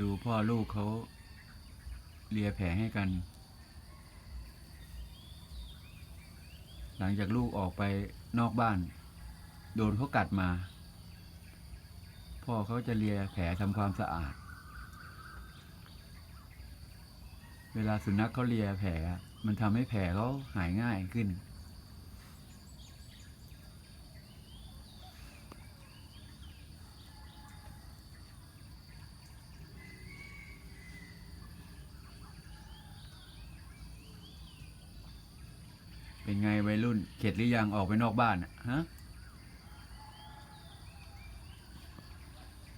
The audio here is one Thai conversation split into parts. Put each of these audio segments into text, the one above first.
ดูพ่อลูกเขาเลียแผลให้กัน หลังจากลูกออกไปนอกบ้าน โดนเขากัดมา พ่อเขาจะเลียแผลทำความสะอาด เวลาสุนัขเขาเลียแผลมันทำให้แผลเขาหายง่ายขึ้น เป็นไงวัยรุ่น เข็ดหรือยังออกไปนอกบ้านอะฮะ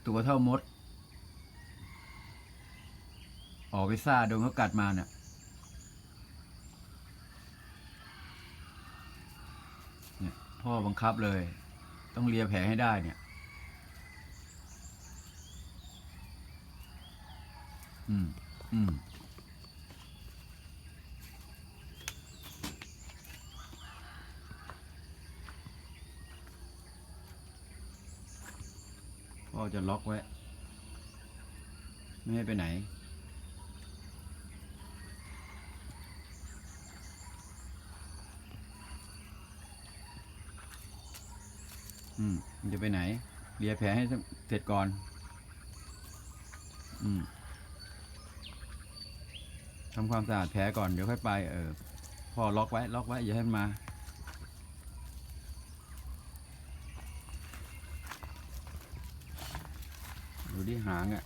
ตัวเท่ามด ออกไปซ่าโดนเขากัดมาเนี่ยเนี่ยพ่อบังคับเลย ต้องเลียแผลให้ได้เนี่ยอืม อืม จะล็อกไว้ ไม่ให้ไปไหน อืมมันจะไปไหนเลียแผลให้เสร็จก่อน อืมทำความสะอาดแผลก่อนเดี๋ยวค่อยไป เออพ่อล็อกไว้ ล็อกไว้ อย่าให้มันมา ดิหางอะ่ะ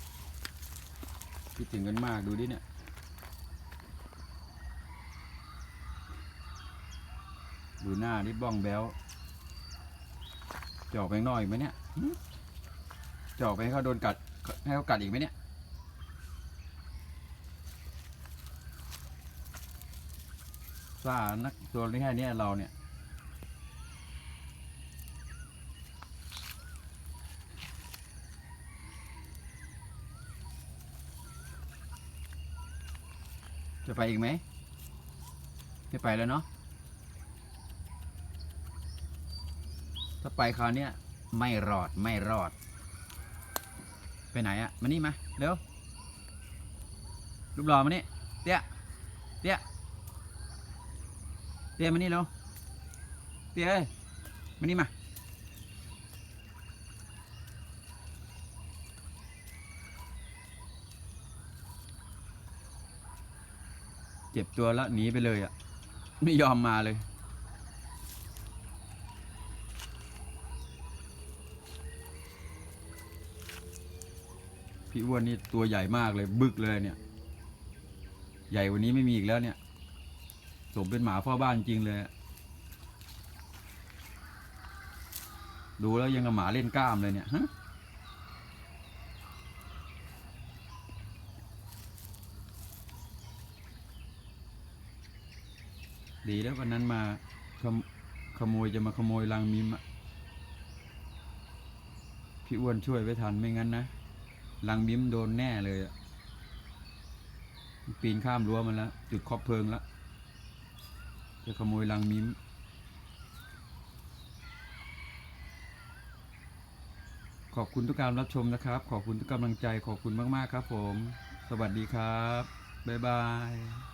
คิดถึงกันมากดูดิเนี่ยดูหน้าดิบ้องแบวจะออกไปข้างนอกอีกไหมเนี่ยจะออกไปให้เขาโดนกัดให้เขากัดอีกไหมเนี่ยซ่านักตัวนี้แค่นี้เราเนี่ย จะไปอีกไหมไม่ไปแล้วเนาะถ้าไปคราวนี้ไม่รอดไม่รอด ไปไหนอะมานี่มาเร็วรูปหล่อมานี่เตี้ยเตี้ยเตี้ยมานี่เร็วเตี้ยมานี่มา เจ็บตัวแล้วหนีไปเลยอะ ไม่ยอมมาเลย พี่อ้วนนี่ตัวใหญ่มากเลย บึกเลยเนี่ย ใหญ่วันนี้ไม่มีอีกแล้วเนี่ย สมเป็นหมาพ่อบ้านจริงเลย ดูแล้วยังกับหมาเล่นกล้ามเลยเนี่ยฮะ ดีแล้ววันนั้นมาขโมขโมยจะมาขโมยรังมิมพี่อ้วนช่วยไว้ทันไม่งั้นนะรังมิมโดนแน่เลยอะปีนข้ามรั้วมันแล้วจุดคบเพลิงแล้วจะขโมยรังมิมขอบคุณทุกการรับชมนะครับ ขอบคุณทุกกำลังใจขอบคุณมาก ๆ ครับผม สวัสดีครับ บ๊ายบาย